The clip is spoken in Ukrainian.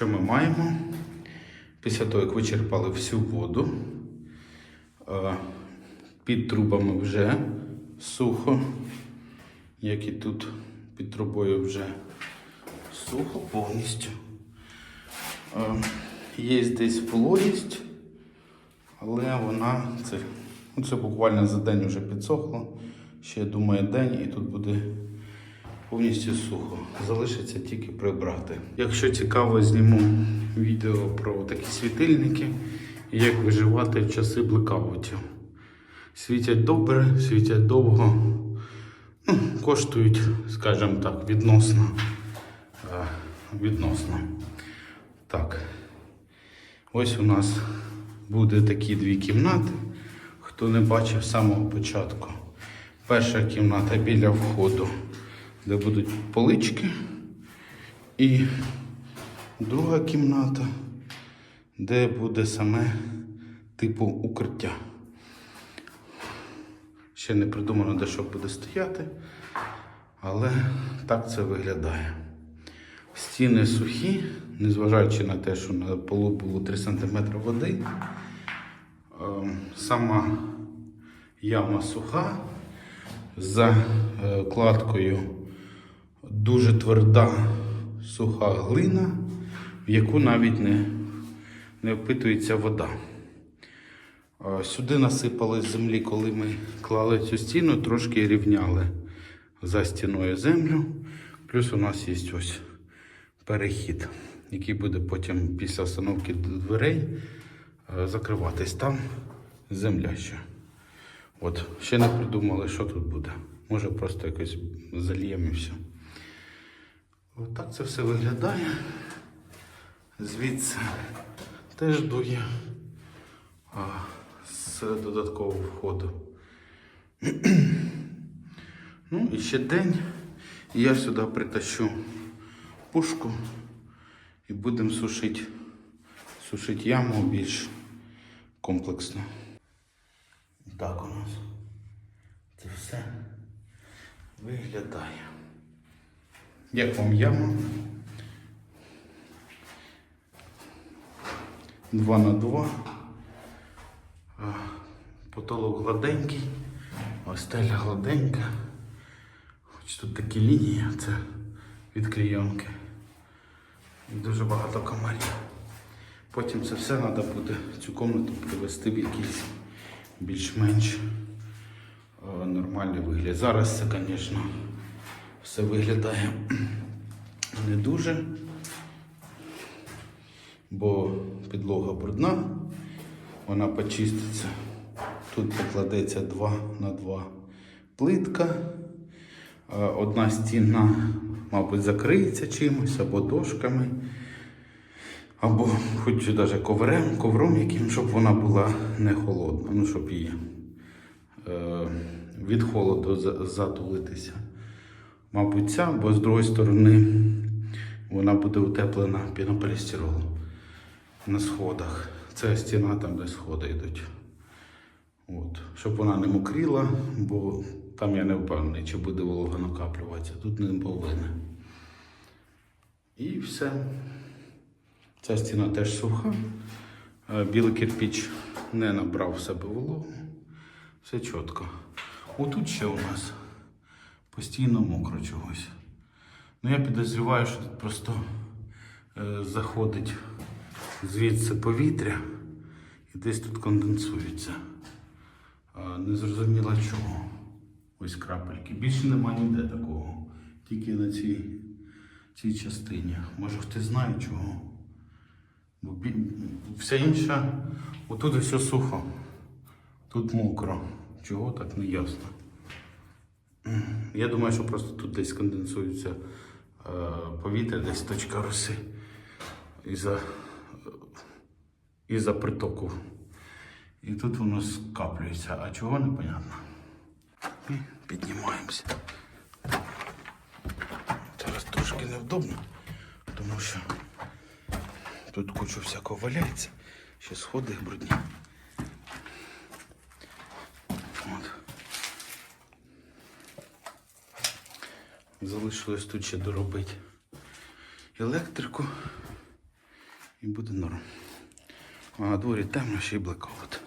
Що ми маємо? Після того, як вичерпали всю воду, е, під трубами вже сухо, як і тут під трубою вже сухо повністю. Е, Є десь вологість, але вона це, ну, це буквально за день вже підсохло. Ще думаю день і тут буде повністю сухо. Залишиться тільки прибрати. Якщо цікаво, зніму відео про такі світильники і як виживати в часи блекаутів. Світять добре, світять довго, ну, коштують, скажімо так, відносно. Е, відносно. Так. Ось у нас буде такі дві кімнати. Хто не бачив з самого початку. Перша кімната біля входу, де будуть полички. І друга кімната, де буде саме типу укриття. Ще не придумано, де що буде стояти, але так це виглядає. Стіни сухі, незважаючи на те, що на полу було 3 см води. Ем, Сама яма суха, за е, кладкою дуже тверда суха глина, в яку навіть не, не впитується вода. Сюди насипали землі, коли ми клали цю стіну, трошки рівняли за стіною землю. Плюс у нас є ось перехід, який буде потім після установки дверей закриватись. Там земля ще. От, ще не придумали, що тут буде. Може просто якось зальємо і все. От так це все виглядає. Звідси теж дує а, з додаткового входу. ну і ще день. І я сюди притащу пушку і будемо сушити, сушити яму більш комплексно. Так у нас це все виглядає. Як вам яма? Два на два. А, Потолок гладенький, ось стеля гладенька. Хоч тут такі лінії, це від клейонки. І дуже багато комарів. Потім це все треба буде цю кімнату привести в якийсь більш-менш е, нормальний вигляд. Зараз це, звісно, все виглядає не дуже, бо підлога брудна, вона почиститься. Тут покладеться 2 на 2 плитка. Одна стіна, мабуть, закриється чимось або дошками, або хоч навіть коврем, ковром яким, щоб вона була не холодна, ну, щоб її е, від холоду затулитися. Мабуть, ця, бо з другої сторони вона буде утеплена пінополістиролом на сходах. Це стіна там, де сходи йдуть. От. Щоб вона не мокріла, бо там я не впевнений, чи буде волога накаплюватися. Тут не повинна. І все. Ця стіна теж суха. Е, Білий кирпіч не набрав в себе вологу. Все чітко. Отут ще у нас постійно мокро чогось. Ну я підозрюваю, що тут просто е, заходить звідси повітря і десь тут конденсується. А, не зрозуміло чого. Ось крапельки. Більше нема ніде такого. Тільки на цій, цій частині. Може хтось знає чого. Бо бі... вся інша, отут все сухо. Тут мокро. Чого так не ясно. Я думаю, що просто тут десь конденсується е, повітря, десь точка роси із-за із-за притоку. І тут воно скаплюється, а чого непонятно. І піднімаємося. Зараз трошки невдобно, тому що тут кучу всякого валяється, ще сходи брудні. От. Залишилось тут ще доробити електрику і буде норм. А на дворі темно ще й блекаут.